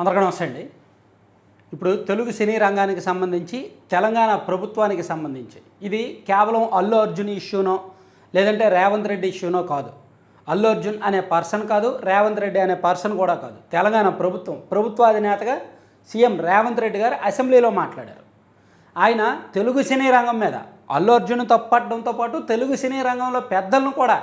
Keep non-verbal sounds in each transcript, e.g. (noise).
అందరికీ నమస్తే అండి. ఇప్పుడు తెలుగు సినీ రంగానికి సంబంధించి తెలంగాణ ప్రభుత్వానికి సంబంధించి ఇది కేవలం అల్లు అర్జున్ ఇష్యూనో లేదంటే రేవంత్ రెడ్డి ఇష్యూనో కాదు. అల్లు అర్జున్ అనే పర్సన్ కాదు రేవంత్ రెడ్డి అనే పర్సన్ కూడా కాదు. తెలంగాణ ప్రభుత్వం ప్రభుత్వాధినేతగా సీఎం రేవంత్ రెడ్డి గారు అసెంబ్లీలో మాట్లాడారు. ఆయన తెలుగు సినీ రంగం మీద అల్లు అర్జున్ తప్పట్టడంతో పాటు తెలుగు సినీ రంగంలో పెద్దలను కూడా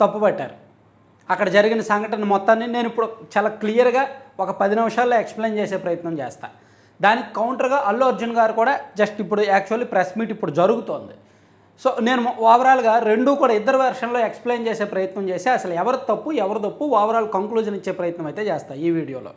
తప్పుపట్టారు. అక్కడ జరిగిన సంఘటన మొత్తాన్ని నేను ఇప్పుడు చాలా క్లియర్గా ఒక పది నిమిషాల్లో ఎక్స్ప్లెయిన్ చేసే ప్రయత్నం చేస్తా. దానికి కౌంటర్గా అల్లు అర్జున్ గారు కూడా జస్ట్ ఇప్పుడు యాక్చువల్లీ ప్రెస్ మీట్ ఇప్పుడు జరుగుతోంది. సో నేను ఓవరాల్గా రెండు కూడా ఇద్దరు వెర్షన్లో ఎక్స్ప్లెయిన్ చేసే ప్రయత్నం చేసి అసలు ఎవరు తప్పు ఎవరు తప్పు ఓవరాల్ కంక్లూజన్ ఇచ్చే ప్రయత్నం అయితే చేస్తా ఈ వీడియోలో.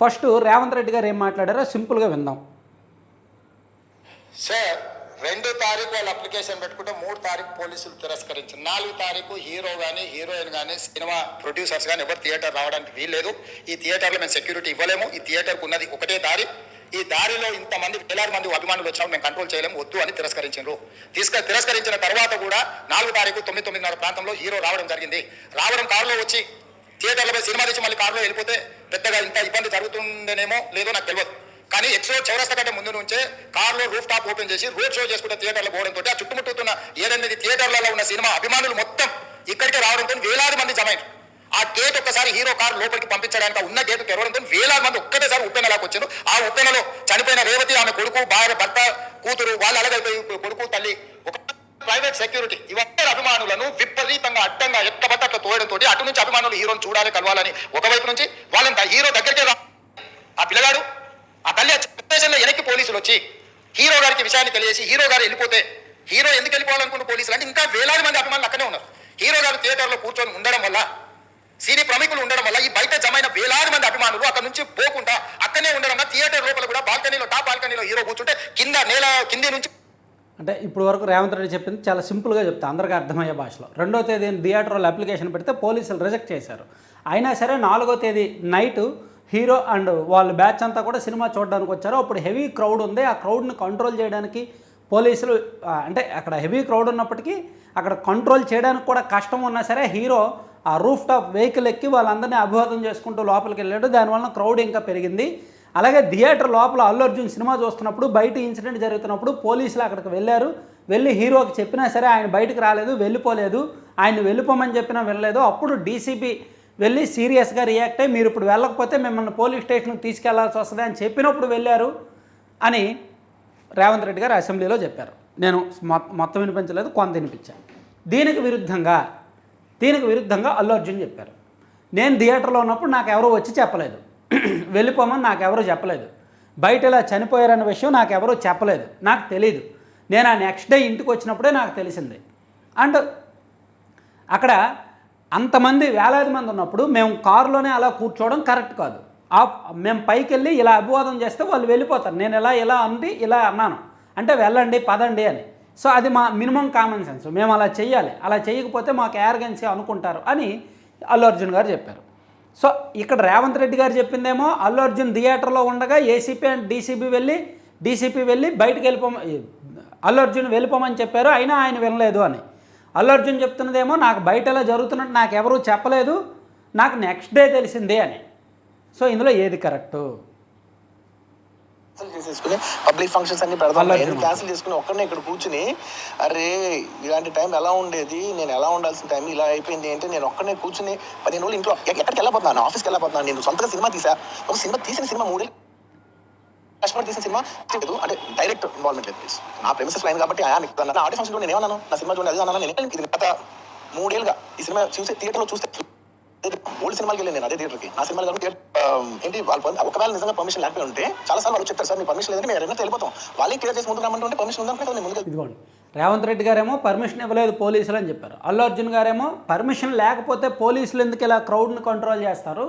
ఫస్ట్ రేవంత్ రెడ్డి గారు ఏం మాట్లాడారో సింపుల్గా విందాం. సార్ రెండు తారీఖు వాళ్ళు అప్లికేషన్ పెట్టుకుంటే మూడు తారీఖు పోలీసులు తిరస్కరించారు. నాలుగు తారీఖు హీరో కానీ హీరోయిన్ కానీ సినిమా ప్రొడ్యూసర్స్ కానీ ఎవరు థియేటర్ రావడానికి వీల్లేదు. ఈ థియేటర్లో మేము సెక్యూరిటీ ఇవ్వలేము. ఈ థియేటర్కు ఉన్నది ఒకటే దారి. ఈ దారిలో ఇంతమంది వేలాది మంది అభిమానులు వచ్చినప్పుడు మేము కంట్రోల్ చేయలేము. వద్దు అని తిరస్కరించారు. తీసుక తిరస్కరించిన తర్వాత కూడా నాలుగు తారీఖు తొమ్మిది తొమ్మిదిన్నర ప్రాంతంలో హీరో రావడం జరిగింది. రావడం కారులో వచ్చి థియేటర్లపై సినిమా తెచ్చి మళ్ళీ కారులో వెళ్ళిపోతే పెద్దగా ఇంత ఇబ్బంది జరుగుతుందేనేమో లేదో నాకు తెలియదు కానీ ఎక్స్రో చౌరస్తా కంటే ముందు నుంచే కార్లో రూఫ్ టాప్ ఓపెన్ చేసి రోడ్ షో చేసుకుంటే థియేటర్లో పోవడంతో ఆ చుట్టుముట్టుతున్న ఏడెనిమిది థియేటర్లలో ఉన్న సినిమా అభిమానులు మొత్తం ఇక్కడికి రావడంతో వేలాది మంది జమ ఆ గేట్ ఒక్కసారి హీరో కార్ లోపలికి పంపించడానికి ఉన్న గేట్ తెరవడంతో వేలాది మంది ఒక్కటేసారి ఉప్పెనలాకి వచ్చారు ఆ ఉప్పెనలో చనిపోయిన రేవతి ఆమె కొడుకు భార్య భర్త కూతురు వాళ్ళు అలగైపోయి కొడుకు తల్లి ఒక ప్రైవేట్ సెక్యూరిటీ ఇవన్నీ అభిమానులను విపరీతంగా అడ్డంగా ఎక్కబట్ట అట్లా తోయడంతో అటు నుంచి అభిమానులు హీరోని చూడాలి కలవాలని ఒకవైపు నుంచి వాళ్ళని హీరో దగ్గరికే రా ఆ పిల్లగాడు ఆ తల్లి ఆ వెనక్కి పోలీసులు వచ్చి హీరో గారికి విషయాన్ని తెలియజేసి హీరో గారు వెళ్ళిపోతే హీరో ఎందుకు వెళ్ళిపోవాలనుకున్న పోలీసులు అంటే ఇంకా వేలాది మంది అభిమానులు అక్కడే ఉన్నారు. హీరో గారు థియేటర్లో కూర్చొని ఉండడం వల్ల సినీ ప్రముఖులు ఉండడం వల్ల ఈ బయట జమైన వేలాది మంది అభిమానులు అక్కడ నుంచి పోకుండా అక్కడనే ఉండడం వల్ల థియేటర్ లోపల కూడా బాల్కనీలో టాప్ బాల్కనీలో హీరో కూర్చుంటే కింద నేల కింది నుంచి అంటే ఇప్పుడు వరకు రేవంత్ రెడ్డి చెప్పింది చాలా సింపుల్గా చెప్తా అందరికీ అర్థమయ్యే భాషలో. రెండో తేదీ థియేటర్లో అప్లికేషన్ పెడితే పోలీసులు రిజెక్ట్ చేశారు. అయినా సరే నాలుగో తేదీ నైట్ హీరో అండ్ వాళ్ళ బ్యాచ్ అంతా కూడా సినిమా చూడడానికి వచ్చారు. అప్పుడు హెవీ క్రౌడ్ ఉంది. ఆ క్రౌడ్ని కంట్రోల్ చేయడానికి పోలీసులు అంటే అక్కడ హెవీ క్రౌడ్ ఉన్నప్పటికీ అక్కడ కంట్రోల్ చేయడానికి కూడా కష్టం ఉన్నా సరే హీరో ఆ రూఫ్ టాప్ వెహికల్ ఎక్కి వాళ్ళందరినీ అభివాదం చేసుకుంటూ లోపలికి వెళ్ళాడు. దానివల్ల క్రౌడ్ ఇంకా పెరిగింది. అలాగే థియేటర్ లోపల అల్లు అర్జున్ సినిమా చూస్తున్నప్పుడు బయట ఇన్సిడెంట్ జరుగుతున్నప్పుడు పోలీసులు అక్కడికి వెళ్ళారు. వెళ్ళి హీరోకి చెప్పినా సరే ఆయన బయటకు రాలేదు వెళ్ళిపోలేదు. ఆయన వెళ్ళిపోమని చెప్పినా వెళ్ళలేదు అప్పుడు డీసీపీ వెళ్ళి సీరియస్గా రియాక్ట్ అయ్యి మీరు ఇప్పుడు వెళ్ళకపోతే మిమ్మల్ని పోలీస్ స్టేషన్కి తీసుకెళ్ళాల్సి వస్తుంది అని చెప్పినప్పుడు వెళ్ళారు అని రేవంత్ రెడ్డి గారు అసెంబ్లీలో చెప్పారు. నేను మొత్తం వినిపించలేదు కొంత వినిపించాను. దీనికి విరుద్ధంగా దీనికి విరుద్ధంగా అల్లు అర్జున్ చెప్పారు. నేను థియేటర్లో ఉన్నప్పుడు నాకు ఎవరో వచ్చి చెప్పలేదు. (clears throat) వెళ్ళిపోమని నాకు ఎవరో చెప్పలేదు. బయట ఇలా చనిపోయారన్న విషయం నాకు ఎవరో చెప్పలేదు. నాకు తెలియదు నేను ఆ నెక్స్ట్ డే ఇంటికి వచ్చినప్పుడే నాకు తెలిసింది. అండ్ అక్కడ అంతమంది వేలాది మంది ఉన్నప్పుడు మేము కారులోనే అలా కూర్చోవడం కరెక్ట్ కాదు. ఆ మేము పైకి వెళ్ళి ఇలా అభివాదం చేస్తే వాళ్ళు వెళ్ళిపోతారు. నేను ఇలా ఇలా అంది ఇలా అన్నాను. అంటే వెళ్ళండి పదండి అని. సో అది మా మినిమం కామన్ సెన్స్. మేము అలా చేయాలి అలా చేయకపోతే మాకు యారగెన్సీ అనుకుంటారు అని అల్లు అర్జున్ గారు చెప్పారు. సో ఇక్కడ రేవంత్ రెడ్డి గారు చెప్పిందేమో అల్లు అర్జున్ థియేటర్లో ఉండగా ఏసీపీ అండ్ డీసీపీ వెళ్ళి డీసీపీ వెళ్ళి బయటకు వెళ్ళిపోమ అల్లు అర్జున్ వెళ్ళిపోమని చెప్పారు. అయినా ఆయన వినలేదు అని. అల్లు అర్జున్ చెప్తున్నదేమో నాకు బయట ఇలా జరుగుతున్నట్టు నాకు ఎవరూ చెప్పలేదు. నాకు నెక్స్ట్ డే తెలిసిందే అని. సో ఇందులో ఏది కరెక్టు? పబ్లిక్ ఫంక్షన్స్ అన్ని నేను క్యాన్సిల్ చేసుకుని ఒక్కడనే ఇక్కడ కూర్చుని అరే ఇలాంటి టైం ఎలా ఉండేది? నేను ఎలా ఉండాల్సిన టైం ఇలా అయిపోయింది అంటే నేను ఒక్కడనే కూర్చుని పదిహేను రోజులు ఇంట్లో ఎక్క- ఎక్కడికి వెళ్ళిపోతున్నాను ఆఫీస్కి వెళ్ళిపోతున్నాను నేను సొంతగా సినిమా తీసా. ఒక సినిమా తీసిన సినిమా మూడే కష్టపడి తీసిన సినిమా లేదు. అంటే డైరెక్ట్ ఇన్వాల్వ్మెంట్ లేదు ప్లీజ్ నా ప్రెమిసెస్ లైన్ కాబట్టి ఆయా మీకు నా ఆడియో ఫంక్షన్ నేను ఏమన్నాను నా సినిమా చూడండి అది అన్నాను. నేను ఇది గత మూడేళ్ళుగా ఈ సినిమా చూసే థియేటర్లో చూస్తే ఓల్డ్ సినిమాకి వెళ్ళాను నేను అదే థియేటర్కి నా సినిమాలు కాబట్టి ఏంటి? వాళ్ళు ఒకవేళ నిజంగా పర్మిషన్ లేకపోయి ఉంటే చాలా సార్లు వాళ్ళు చెప్తారు సార్ మీ పర్మిషన్ లేదంటే మేము ఎవరైనా వెళ్ళిపోతాం. వాళ్ళే క్లియర్ చేసి ముందుకు రమ్మంటే పర్మిషన్ ఉందనుకుంటే ముందు ముందుకు ఇదిగోండి. రేవంత్ రెడ్డి గారేమో పర్మిషన్ ఇవ్వలేదు పోలీసులు అని చెప్పారు. అల్లు అర్జున్ గారేమో పర్మిషన్ లేకపోతే పోలీసులు ఎందుకు ఇలా క్రౌడ్ని కంట్రోల్ చేస్తారు?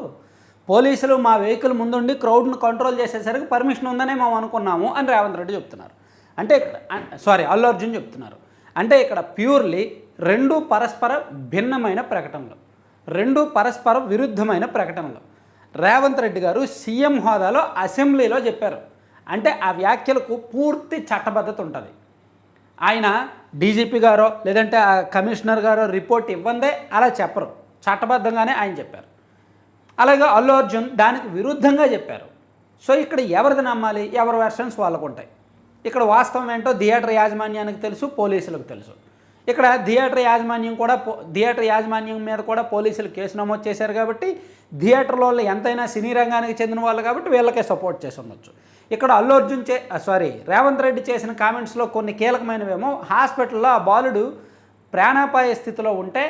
పోలీసులు మా వెహికల్ ముందుండి క్రౌడ్ని కంట్రోల్ చేసేసరికి పర్మిషన్ ఉందనే మేము అనుకున్నాము అని రేవంత్ రెడ్డి చెప్తున్నారు. అంటే ఇక్కడ సారీ అల్లు అర్జున్ చెప్తున్నారు. అంటే ఇక్కడ ప్యూర్లీ రెండు పరస్పర భిన్నమైన ప్రకటనలు. రెండు పరస్పర విరుద్ధమైన ప్రకటనలు. రేవంత్ రెడ్డి గారు సీఎం హోదాలో అసెంబ్లీలో చెప్పారు. అంటే ఆ వ్యాఖ్యలకు పూర్తి చట్టబద్ధత ఉంటుంది. ఆయన డీజీపీ గారో లేదంటే ఆ కమిషనర్ గారో రిపోర్ట్ ఇవ్వందే అలా చెప్పరు. చట్టబద్ధంగానే ఆయన చెప్పారు. అలాగే అల్లు అర్జున్ దానికి విరుద్ధంగా చెప్పారు. సో ఇక్కడ ఎవరిది నమ్మాలి? ఎవరి వెర్షన్స్ వాళ్ళకు ఉంటాయి. ఇక్కడ వాస్తవం ఏంటో థియేటర్ యాజమాన్యానికి తెలుసు పోలీసులకు తెలుసు. ఇక్కడ థియేటర్ యాజమాన్యం కూడా థియేటర్ యాజమాన్యం మీద కూడా పోలీసులు కేసు నమోదు చేశారు కాబట్టి థియేటర్ వాళ్ళు ఎంతైనా సినీ రంగానికి చెందిన వాళ్ళు కాబట్టి వీళ్ళకే సపోర్ట్ చేసి ఉండొచ్చు. ఇక్కడ అల్లు అర్జున్ చే సారీ రేవంత్ రెడ్డి చేసిన కామెంట్స్లో కొన్ని కీలకమైనవేమో హాస్పిటల్లో ఆ బాలుడు ప్రాణాపాయ స్థితిలో ఉంటే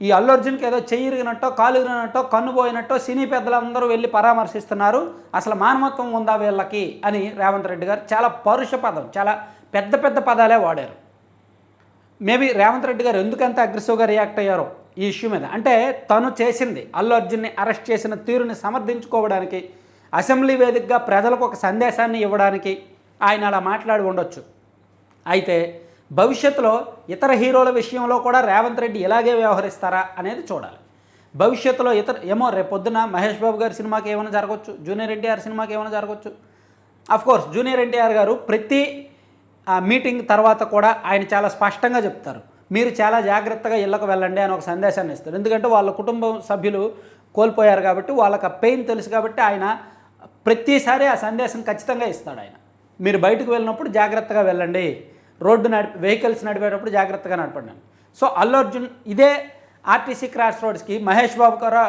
ఈ అల్లు అర్జున్కి ఏదో చెయ్యిరిగినట్టో కాలుగినట్టో కన్నుపోయినట్టో కన్ను పోయినట్టో సినీ పెద్దలందరూ వెళ్ళి పరామర్శిస్తున్నారు. అసలు మానవత్వం ఉందా వీళ్ళకి అని రేవంత్ రెడ్డి గారు చాలా పరుష పదం చాలా పెద్ద పెద్ద పదాలే వాడారు. మేబీ రేవంత్ రెడ్డి గారు ఎందుకంత అగ్రెసివ్గా రియాక్ట్ అయ్యారో ఈ ఇష్యూ మీద. అంటే తను చేసింది అల్లు అర్జున్ని అరెస్ట్ చేసిన తీరుని సమర్థించుకోవడానికి అసెంబ్లీ వేదికగా ప్రజలకు ఒక సందేశాన్ని ఇవ్వడానికి ఆయన అలా మాట్లాడి ఉండొచ్చు. అయితే భవిష్యత్తులో ఇతర హీరోల విషయంలో కూడా రేవంత్ రెడ్డి ఇలాగే వ్యవహరిస్తారా అనేది చూడాలి. భవిష్యత్తులో ఇతర ఏమో రేపొద్దున మహేష్ బాబు గారి సినిమాకి ఏమైనా జరగవచ్చు జూనియర్ ఎన్టీఆర్ సినిమాకి ఏమైనా జరగవచ్చు కోర్స్ జూనియర్ ఎన్టీఆర్ గారు ప్రతి ఆ మీటింగ్ తర్వాత కూడా ఆయన చాలా స్పష్టంగా చెప్తారు. మీరు చాలా జాగ్రత్తగా ఇళ్ళకు వెళ్ళండి అని ఒక సందేశాన్ని ఇస్తారు. ఎందుకంటే వాళ్ళ కుటుంబ సభ్యులు కోల్పోయారు కాబట్టి వాళ్ళకి ఆ పెయిన్ తెలుసు కాబట్టి ఆయన ప్రతిసారి ఆ సందేశం ఖచ్చితంగా ఇస్తాడు ఆయన. మీరు బయటకు వెళ్ళినప్పుడు జాగ్రత్తగా వెళ్ళండి. రోడ్డు నడిపి వెహికల్స్ నడిపేటప్పుడు జాగ్రత్తగా నడపండి. సో అల్లు అర్జున్ ఇదే ఆర్టీసీ క్రాస్ రోడ్స్కి మహేష్ బాబు కూడా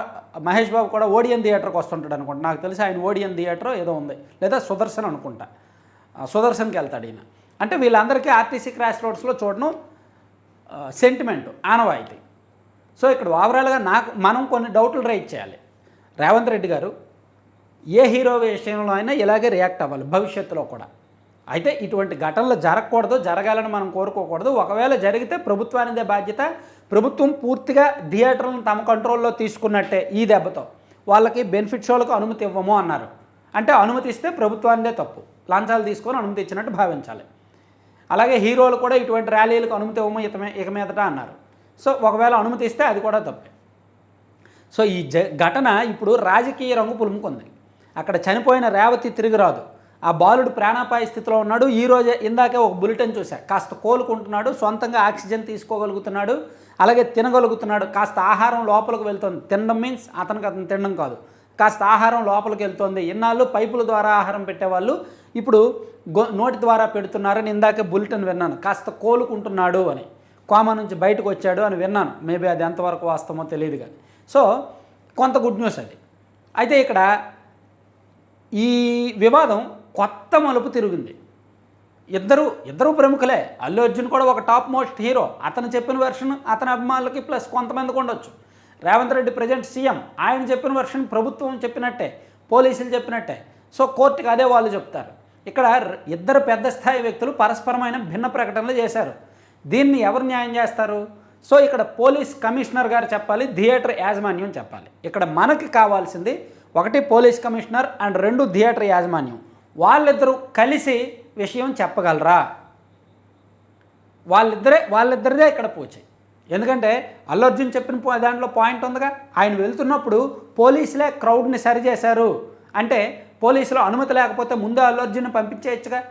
మహేష్ బాబు కూడా ఓడియన్ థియేటర్కి వస్తుంటాడు అనుకుంటా. నాకు తెలిసి ఆయన ఓడియన్ థియేటర్ ఏదో ఉంది. లేదా సుదర్శన్ అనుకుంటా. సుదర్శన్కి వెళ్తాడు ఈయన. అంటే వీళ్ళందరికీ ఆర్టీసీ క్రాస్ రోడ్స్లో చూడడం సెంటిమెంట్ ఆనవాయితీ. సో ఇక్కడ ఓవరాల్గా నాకు మనం కొన్ని డౌట్లు రైట్ చేయాలి. రేవంత్ రెడ్డి గారు ఏ హీరో విషయంలో అయినా ఇలాగే రియాక్ట్ అవ్వాలి భవిష్యత్తులో కూడా. అయితే ఇటువంటి ఘటనలు జరగకూడదు జరగాలని మనం కోరుకోకూడదు. ఒకవేళ జరిగితే ప్రభుత్వానిదే బాధ్యత. ప్రభుత్వం పూర్తిగా థియేటర్లను తమ కంట్రోల్లో తీసుకున్నట్టే ఈ దెబ్బతో. వాళ్ళకి బెనిఫిట్ షోలకు అనుమతి ఇవ్వము అన్నారు. అంటే అనుమతి ఇస్తే ప్రభుత్వానిదే తప్పు. లంచాలు తీసుకొని అనుమతి ఇచ్చినట్టు భావించాలి. అలాగే హీరోలు కూడా ఇటువంటి ర్యాలీలకు అనుమతి ఇవ్వము ఇక ఇక మీదట అన్నారు. సో ఒకవేళ అనుమతి ఇస్తే అది కూడా తప్పే. సో ఈ జ ఘటన ఇప్పుడు రాజకీయ రంగు పులుముకుంది. అక్కడ చనిపోయిన రేవతి తిరిగి రాదు. ఆ బాలుడు ప్రాణాపాయ స్థితిలో ఉన్నాడు. ఈరోజే ఇందాకే ఒక బులెటిన్ చూశా. కాస్త కోలుకుంటున్నాడు సొంతంగా ఆక్సిజన్ తీసుకోగలుగుతున్నాడు అలాగే తినగలుగుతున్నాడు. కాస్త ఆహారం లోపలికి వెళ్తుంది. తినడం మీన్స్ అతనికి అతను తినడం కాదు. కాస్త ఆహారం లోపలికి వెళ్తుంది. ఇన్నాళ్ళు పైపుల ద్వారా ఆహారం పెట్టేవాళ్ళు. ఇప్పుడు గో నోటి ద్వారా పెడుతున్నారని ఇందాకే బులెటిన్ విన్నాను. కాస్త కోలుకుంటున్నాడు అని. కోమా నుంచి బయటకు వచ్చాడు అని విన్నాను. మేబీ అది ఎంతవరకు వాస్తవమో తెలియదు కానీ. సో కొంత గుడ్ న్యూస్ అది. అయితే ఇక్కడ ఈ వివాదం కొత్త మలుపు తిరిగింది. ఇద్దరు ఇద్దరు ప్రముఖులే. అల్లు అర్జున్ కూడా ఒక టాప్ మోస్ట్ హీరో అతను చెప్పిన వెర్షన్ అతని అభిమానులకి ప్లస్ కొంతమందికి ఉండొచ్చు. రేవంత్ రెడ్డి ప్రజెంట్ సీఎం ఆయన చెప్పిన వెర్షన్ ప్రభుత్వం చెప్పినట్టే. పోలీసులు చెప్పినట్టే. సో కోర్టుకి అదే వాళ్ళు చెప్తారు. ఇక్కడ ఇద్దరు పెద్ద స్థాయి వ్యక్తులు పరస్పరమైన భిన్న ప్రకటనలు చేశారు. దీన్ని ఎవరు న్యాయం చేస్తారు? సో ఇక్కడ పోలీస్ కమిషనర్ గారు చెప్పాలి థియేటర్ యాజమాన్యం చెప్పాలి. ఇక్కడ మనకి కావాల్సింది ఒకటి పోలీస్ కమిషనర్ అండ్ రెండు థియేటర్ యాజమాన్యం. వాళ్ళిద్దరూ కలిసి విషయం చెప్పగలరా? వాళ్ళిద్దరే వాళ్ళిద్దరిదే ఇక్కడ పోచాయి. ఎందుకంటే అల్లు అర్జున్ చెప్పిన పో- దాంట్లో పాయింట్ ఉందిగా. ఆయన వెళ్తున్నప్పుడు పోలీసులే క్రౌడ్ని సరిచేశారు అంటే పోలీసులు అనుమతి లేకపోతే ముందు అల్లు అర్జున్ పంపించేయచ్చుగా.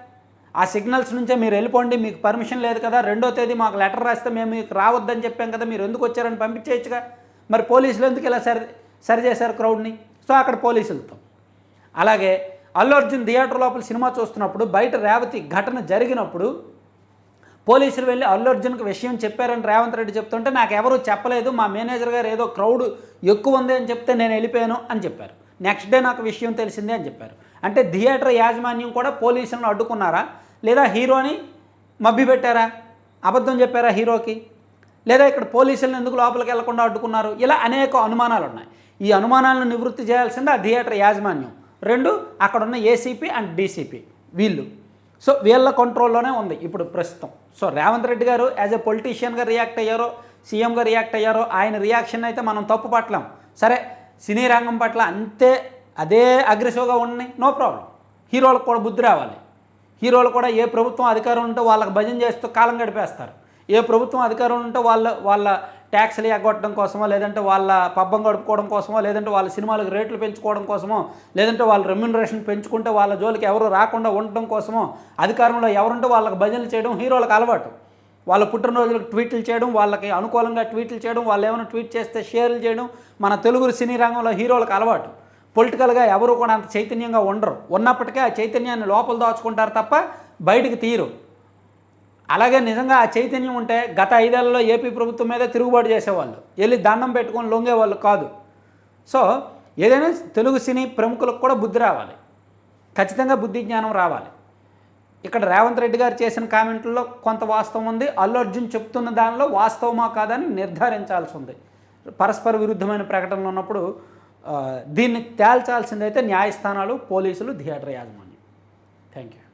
ఆ సిగ్నల్స్ నుంచే మీరు వెళ్ళిపోండి మీకు పర్మిషన్ లేదు కదా రెండో తేదీ మాకు లెటర్ రాస్తే మేము మీకు రావద్దని చెప్పాం కదా మీరు ఎందుకు వచ్చారని పంపించేయచ్చుగా. మరి పోలీసులు ఎందుకు ఇలా సరి సరిచేశారు క్రౌడ్ని? సో అక్కడ పోలీసులతో. అలాగే అల్లు అర్జున్ థియేటర్ లోపల సినిమా చూస్తున్నప్పుడు బయట రేవతి ఘటన జరిగినప్పుడు పోలీసులు వెళ్ళి అల్లు అర్జున్కి విషయం చెప్పారని రేవంత్ రెడ్డి చెప్తుంటే నాకు ఎవరు చెప్పలేదు మా మేనేజర్ గారు ఏదో క్రౌడ్ ఎక్కువ ఉంది అని చెప్తే నేను వెళ్ళిపోయాను అని చెప్పారు. నెక్స్ట్ డే నాకు విషయం తెలిసిందే అని చెప్పారు. అంటే థియేటర్ యాజమాన్యం కూడా పోలీసులను అడ్డుకున్నారా? లేదా హీరోని మభ్యపెట్టారా అబద్ధం చెప్పారా హీరోకి? లేదా ఇక్కడ పోలీసులను ఎందుకు లోపలికి వెళ్ళకుండా అడ్డుకున్నారు? ఇలా అనేక అనుమానాలు ఉన్నాయి ఈ అనుమానాలను నివృత్తి చేయాల్సింది ఆ థియేటర్ యాజమాన్యం. రెండు అక్కడ ఉన్న ఏసీపీ అండ్ డీసీపీ వీళ్ళు. సో వీళ్ళ కంట్రోల్లోనే ఉంది ఇప్పుడు ప్రస్తుతం. సో రేవంత్ రెడ్డి గారు యాజ్ ఎ పొలిటీషియన్గా రియాక్ట్ అయ్యారో సీఎంగా రియాక్ట్ అయ్యారో ఆయన రియాక్షన్ అయితే మనం తప్పు పట్టలేం. సరే సినీ రంగం పట్ల అంతే అదే అగ్రెసివ్గా ఉన్నాయి నో ప్రాబ్లం హీరోలకు కూడా బుద్ధి రావాలి. హీరోలు కూడా ఏ ప్రభుత్వం అధికారం ఉంటే వాళ్ళకి భజన చేస్తూ కాలం గడిపేస్తారు. ఏ ప్రభుత్వం అధికారం ఉంటే వాళ్ళ వాళ్ళ ట్యాక్స్లు ఎగ్గొట్టడం కోసమో లేదంటే వాళ్ళ పబ్బం గడుపుకోవడం కోసమో లేదంటే వాళ్ళ సినిమాలకు రేట్లు పెంచుకోవడం కోసమో లేదంటే వాళ్ళ రెమ్యునరేషన్ పెంచుకుంటే వాళ్ళ జోలికి ఎవరు రాకుండా ఉండడం కోసమో అధికారంలో ఎవరుంటే వాళ్ళకి భజనలు చేయడం హీరోలకు అలవాటు. వాళ్ళ పుట్టినరోజులకు ట్వీట్లు చేయడం వాళ్ళకి అనుకూలంగా ట్వీట్లు చేయడం వాళ్ళు ఏమైనా ట్వీట్ చేస్తే షేర్లు చేయడం మన తెలుగు సినీ రంగంలో హీరోలకు అలవాటు. పొలిటికల్గా ఎవరు కూడా అంత చైతన్యంగా ఉండరు. ఉన్నప్పటికీ ఆ చైతన్యాన్ని లోపల దాచుకుంటారు తప్ప బయటికి తీయరు. అలాగే నిజంగా ఆ చైతన్యం ఉంటే గత ఐదేళ్ళలో ఏపీ ప్రభుత్వం మీద తిరుగుబాటు చేసేవాళ్ళు. వెళ్ళి దండం పెట్టుకొని లొంగేవాళ్ళు కాదు. సో ఏదైనా తెలుగు సినీ ప్రముఖులకు కూడా బుద్ధి రావాలి. ఖచ్చితంగా బుద్ధి జ్ఞానం రావాలి. ఇక్కడ రేవంత్ రెడ్డి గారు చేసిన కామెంట్లలో కొంత వాస్తవం ఉంది. అల్లు అర్జున్ చెప్తున్న దానిలో వాస్తవమా కాదని నిర్ధారించాల్సి ఉంది. పరస్పర విరుద్ధమైన ప్రకటనలు ఉన్నప్పుడు దీన్ని తేల్చాల్సిందైతే న్యాయస్థానాలు పోలీసులు థియేటర్ యాజమాన్యం. Thank you